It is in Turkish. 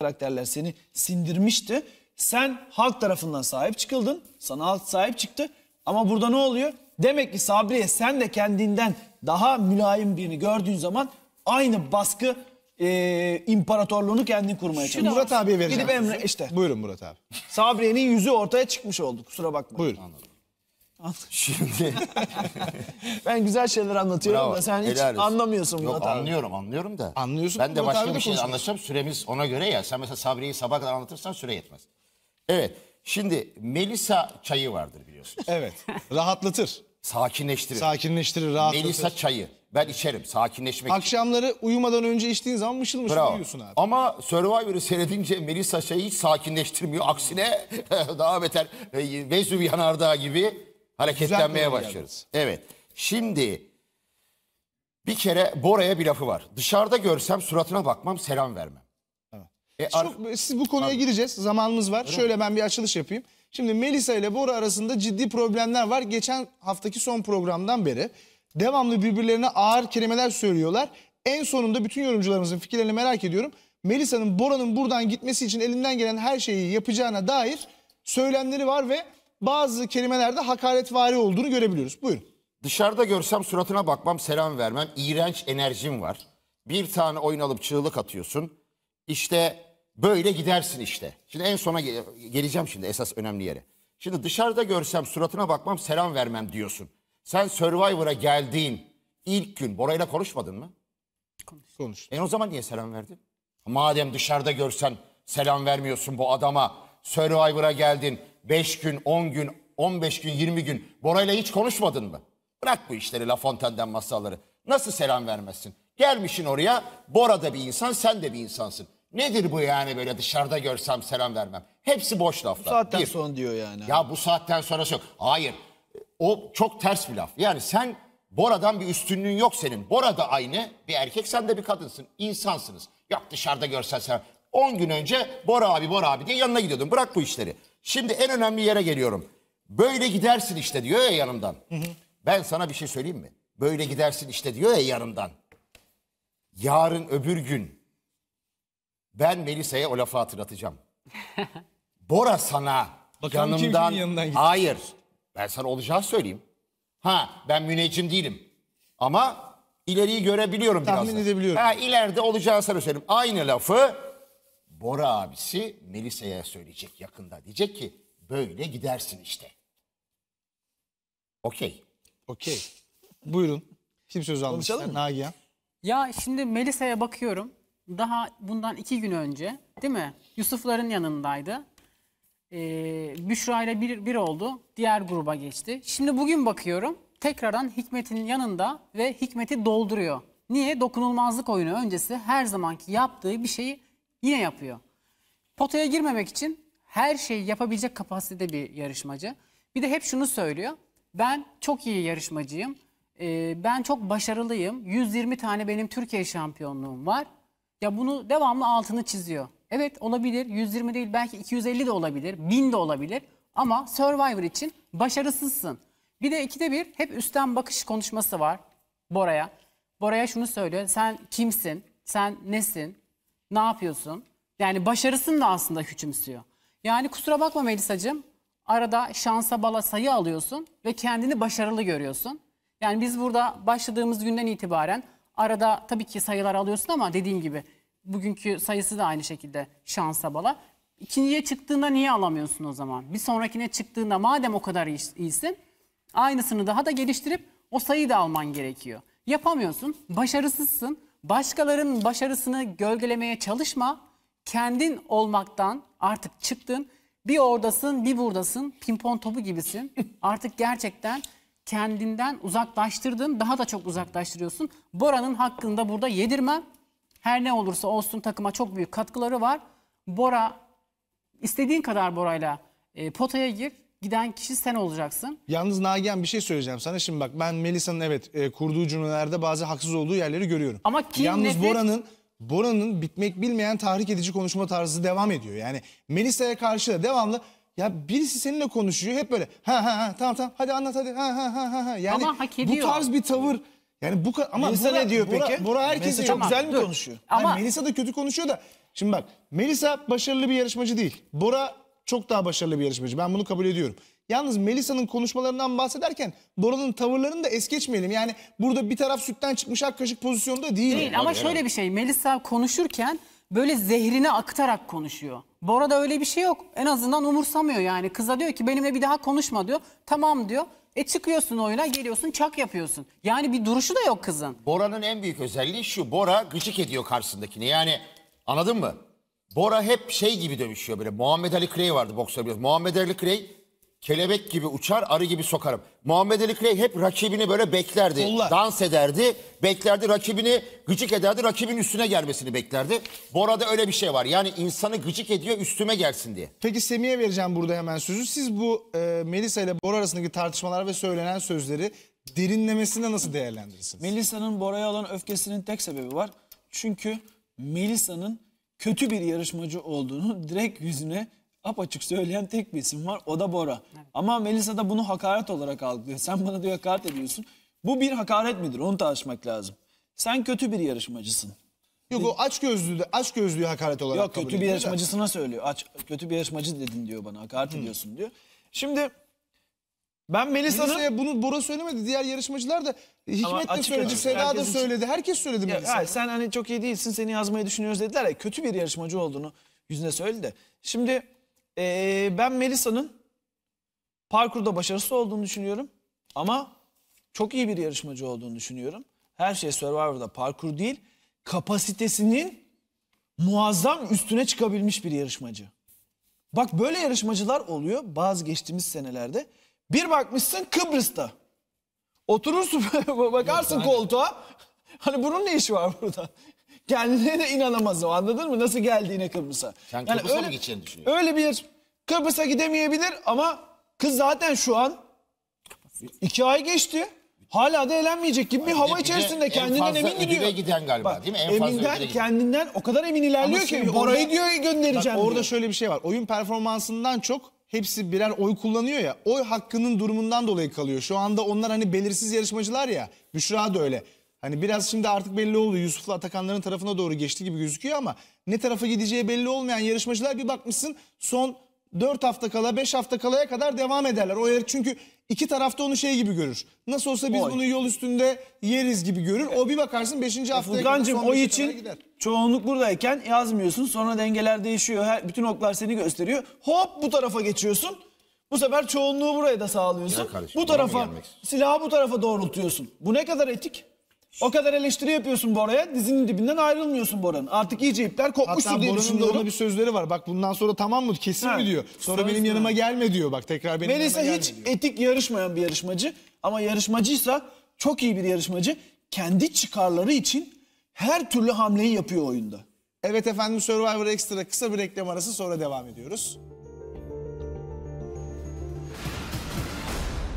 karakterler seni sindirmişti. Sen halk tarafından sahip çıkıldın. Sana halk sahip çıktı. Ama burada ne oluyor? Demek ki Sabriye sen de kendinden daha mülayim birini gördüğün zaman aynı baskı e, imparatorluğunu kendin kurmaya çalışıyorsun. Murat abiye vereceğim. Gidip Emre işte Buyurun Murat abi. Sabriye'nin yüzü ortaya çıkmış oldu. Kusura bakma. Buyurun. Şimdi Ben güzel şeyler anlatıyorum Bravo, da sen hiç helal olsun. anlamıyorsun Yok Murat abi. anlıyorum anlıyorum da. Anlıyorsun, Ben de Murat abi başka de bir şey konuşuyor. anlatacağım. Süremiz ona göre ya. Sen mesela Sabriye'yi sabah kadar anlatırsan süre yetmez. Evet. Şimdi Melisa çayı vardır biliyorsunuz. Evet. Rahatlatır. Sakinleştirir. Sakinleştirir, rahatlatır. Melisa çayı. Ben içerim sakinleşmek için. Akşamları uyumadan önce içtiğin zaman mışıl mışıl Bravo. uyuyorsun abi. Ama Survivor'ı seyredince Melisa çayı hiç sakinleştirmiyor. Aksine daha beter e, Vezüv yanardağı gibi hareketlenmeye başlıyoruz. Evet. Şimdi bir kere Bora'ya bir lafı var. Dışarıda görsem suratına bakmam selam vermem. E, ar- Çok, siz bu konuya gireceğiz. Zamanımız var. Şöyle ben bir açılış yapayım. Şimdi Melisa ile Bora arasında ciddi problemler var. Geçen haftaki son programdan beri devamlı birbirlerine ağır kelimeler söylüyorlar. En sonunda bütün yorumcularımızın fikirlerini merak ediyorum. Melisa'nın Bora'nın buradan gitmesi için elinden gelen her şeyi yapacağına dair söylemleri var ve bazı kelimelerde hakaretvari olduğunu görebiliyoruz. Buyurun. Dışarıda görsem suratına bakmam, selam vermem. İğrenç enerjim var. Bir tane oyun alıp çığlık atıyorsun. İşte böyle gidersin işte. Şimdi en sona ge- geleceğim şimdi esas önemli yere. Şimdi dışarıda görsem suratına bakmam, selam vermem diyorsun. Sen Survivor'a geldiğin ilk gün Bora'yla konuşmadın mı? Konuş. E o zaman niye selam verdin? Madem dışarıda görsen selam vermiyorsun bu adama. Survivor'a geldin 5 gün, 10 gün, 15 gün, 20 gün. Bora'yla hiç konuşmadın mı? Bırak bu işleri La Fontaine'den masalları. Nasıl selam vermezsin? Gelmişin oraya Bora da bir insan sen de bir insansın. Nedir bu yani böyle dışarıda görsem selam vermem? Hepsi boş laflar. Saatten Bir. sonra diyor yani. Ya bu saatten sonrası yok. Hayır. O çok ters bir laf. Yani sen Bora'dan bir üstünlüğün yok senin. Bora da aynı bir erkek sen de bir kadınsın. İnsansınız. Yok dışarıda görsen sen. 10 gün önce Bora abi Bora abi diye yanına gidiyordun. Bırak bu işleri. Şimdi en önemli yere geliyorum. Böyle gidersin işte diyor ya yanımdan. Ben sana bir şey söyleyeyim mi? Böyle gidersin işte diyor ya yanımdan. Yarın öbür gün ben Melisa'ya o lafı hatırlatacağım. Bora sana Bakalım yanımdan... yanından? Hayır. Ben sana olacağı söyleyeyim. Ha ben müneccim değilim. Ama ileriyi görebiliyorum Tahmin biraz. da. edebiliyorum. Ha ileride olacağını sana söyleyeyim. Aynı lafı Bora abisi Melisa'ya söyleyecek yakında. Diyecek ki böyle gidersin işte. Okey. Okey. Buyurun. Kim söz almak Konuşalım mı? Nagihan. Ya şimdi Melisa'ya bakıyorum. Daha bundan iki gün önce değil mi? Yusufların yanındaydı. Ee, Büşra ile bir, bir oldu. Diğer gruba geçti. Şimdi bugün bakıyorum. Tekrardan Hikmet'in yanında ve Hikmet'i dolduruyor. Niye? Dokunulmazlık oyunu öncesi her zamanki yaptığı bir şeyi yine yapıyor. Potaya girmemek için her şeyi yapabilecek kapasitede bir yarışmacı. Bir de hep şunu söylüyor. Ben çok iyi yarışmacıyım. Ee, ben çok başarılıyım. 120 tane benim Türkiye şampiyonluğum var. Ya bunu devamlı altını çiziyor. Evet olabilir. 120 değil belki 250 de olabilir. 1000 de olabilir. Ama Survivor için başarısızsın. Bir de ikide bir hep üstten bakış konuşması var Bora'ya. Bora'ya şunu söylüyor. Sen kimsin? Sen nesin? Ne yapıyorsun? Yani başarısını da aslında küçümsüyor. Yani kusura bakma Melisa'cığım. Arada şansa bala sayı alıyorsun ve kendini başarılı görüyorsun. Yani biz burada başladığımız günden itibaren arada tabii ki sayılar alıyorsun ama dediğim gibi bugünkü sayısı da aynı şekilde şansa bala. İkinciye çıktığında niye alamıyorsun o zaman? Bir sonrakine çıktığında madem o kadar iyi- iyisin aynısını daha da geliştirip o sayıyı da alman gerekiyor. Yapamıyorsun, başarısızsın. Başkalarının başarısını gölgelemeye çalışma. Kendin olmaktan artık çıktın. Bir oradasın, bir buradasın. Pimpon topu gibisin. Artık gerçekten kendinden uzaklaştırdın. Daha da çok uzaklaştırıyorsun. Bora'nın hakkında burada yedirmem. Her ne olursa olsun takıma çok büyük katkıları var. Bora istediğin kadar Bora'yla e, potaya gir. Giden kişi sen olacaksın. Yalnız Nagihan bir şey söyleyeceğim sana. Şimdi bak ben Melisa'nın evet e, kurduğu cümlelerde bazı haksız olduğu yerleri görüyorum. Ama kin, Yalnız nefret- Bora'nın Bora'nın bitmek bilmeyen tahrik edici konuşma tarzı devam ediyor. Yani Melisa'ya karşı da devamlı ya birisi seninle konuşuyor hep böyle ha ha ha tamam tamam hadi anlat hadi ha ha ha ha. Yani Ama hak bu ediyor. tarz bir tavır yani bu ama Melisa Bora- ne diyor Bora- peki? Bora herkese Melisa çok güzel mi dur. konuşuyor? Ama Ama- Melisa da kötü konuşuyor da Şimdi bak Melisa başarılı bir yarışmacı değil. Bora çok daha başarılı bir yarışmacı. Ben bunu kabul ediyorum. Yalnız Melisa'nın konuşmalarından bahsederken Bora'nın tavırlarını da es geçmeyelim. Yani burada bir taraf sütten çıkmış ak kaşık pozisyonda değil. Değil ama şöyle bir şey. Melisa konuşurken böyle zehrini akıtarak konuşuyor. Bora'da öyle bir şey yok. En azından umursamıyor yani. Kıza diyor ki benimle bir daha konuşma diyor. Tamam diyor. E çıkıyorsun oyuna geliyorsun çak yapıyorsun. Yani bir duruşu da yok kızın. Bora'nın en büyük özelliği şu. Bora gıcık ediyor karşısındakini. Yani anladın mı? Bora hep şey gibi dövüşüyor böyle. Muhammed Ali Clay vardı boksör biliyorsun. Muhammed Ali Clay kelebek gibi uçar, arı gibi sokarım. Muhammed Ali Clay hep rakibini böyle beklerdi. Kollar. Dans ederdi, beklerdi. Rakibini gıcık ederdi, rakibin üstüne gelmesini beklerdi. Bora'da öyle bir şey var. Yani insanı gıcık ediyor üstüme gelsin diye. Peki Semih'e vereceğim burada hemen sözü. Siz bu e, Melisa ile Bora arasındaki tartışmalar ve söylenen sözleri derinlemesine nasıl değerlendirirsiniz? Melisa'nın Bora'ya olan öfkesinin tek sebebi var. Çünkü Melisa'nın kötü bir yarışmacı olduğunu direkt yüzüne apaçık söyleyen tek bir isim var. O da Bora. Ama Melisa da bunu hakaret olarak algılıyor. Sen bana diyor hakaret ediyorsun. Bu bir hakaret midir? Onu tartışmak lazım. Sen kötü bir yarışmacısın. Yok o aç gözlüğü de aç gözlüğü hakaret olarak Yok kabul kötü bir yarışmacısına söylüyor. Aç, kötü bir yarışmacı dedin diyor bana. Hakaret ediyorsun diyor. Şimdi ben Melisa'nın... Melisa'ya bunu Bora söylemedi. Diğer yarışmacılar da Hikmet de açık söyledi, açık. Seda da söyledi. Herkes söyledi Ya, Melisa'ya. hayır, sen hani çok iyi değilsin seni yazmayı düşünüyoruz dediler ya kötü bir yarışmacı olduğunu yüzüne söyledi de. Şimdi eee, ben Melisa'nın parkurda başarısız olduğunu düşünüyorum ama çok iyi bir yarışmacı olduğunu düşünüyorum. Her şey Survivor'da parkur değil kapasitesinin muazzam üstüne çıkabilmiş bir yarışmacı. Bak böyle yarışmacılar oluyor bazı geçtiğimiz senelerde. Bir bakmışsın Kıbrıs'ta. Oturursun bakarsın koltuğa. Hani bunun ne işi var burada? Kendine de inanamaz o anladın mı? Nasıl geldiğine Kıbrıs'a. Sen Kıbrıs'a mı gideceğini düşünüyorsun? Öyle bir Kıbrıs'a gidemeyebilir ama kız zaten şu an iki ay geçti. Hala da eğlenmeyecek gibi bir hava içerisinde en kendinden fazla emin gidiyor. giden galiba, değil mi? En fazla eminden, giden. kendinden o kadar emin ilerliyor ki orada- diyor göndereceğim Bak orada diyor. şöyle bir şey var. Oyun performansından çok hepsi birer oy kullanıyor ya. Oy hakkının durumundan dolayı kalıyor. Şu anda onlar hani belirsiz yarışmacılar ya. Büşra da öyle. Hani biraz şimdi artık belli oldu. Yusuf'la Atakanların tarafına doğru geçti gibi gözüküyor ama ne tarafa gideceği belli olmayan yarışmacılar bir bakmışsın son 4 hafta kala 5 hafta kalaya kadar devam ederler. O yer çünkü iki tarafta onu şey gibi görür. Nasıl olsa biz Oy. bunu yol üstünde yeriz gibi görür. O bir bakarsın 5. haftaya kadar Furkan'cığım son o kadar için gider. çoğunluk buradayken yazmıyorsun. Sonra dengeler değişiyor. Her, bütün oklar seni gösteriyor. Hop bu tarafa geçiyorsun. Bu sefer çoğunluğu buraya da sağlıyorsun. Ya kardeşim, bu buna mı tarafa gelmek istiyorsun? silahı bu tarafa doğrultuyorsun. Bu ne kadar etik? O kadar eleştiri yapıyorsun Bora'ya. Dizinin dibinden ayrılmıyorsun Bora'nın. Artık iyice ipler kopmuştur Hatta diye Bora'nın da düşünüyorum. ona bir sözleri var. Bak bundan sonra tamam mı kesin Ha. mi diyor. Sonra Söz benim mü? yanıma gelme diyor. Bak tekrar benim Melisa yanıma hiç gelme diyor. etik yarışmayan bir yarışmacı. Ama yarışmacıysa çok iyi bir yarışmacı. Kendi çıkarları için her türlü hamleyi yapıyor oyunda. Evet efendim Survivor Extra kısa bir reklam arası sonra devam ediyoruz.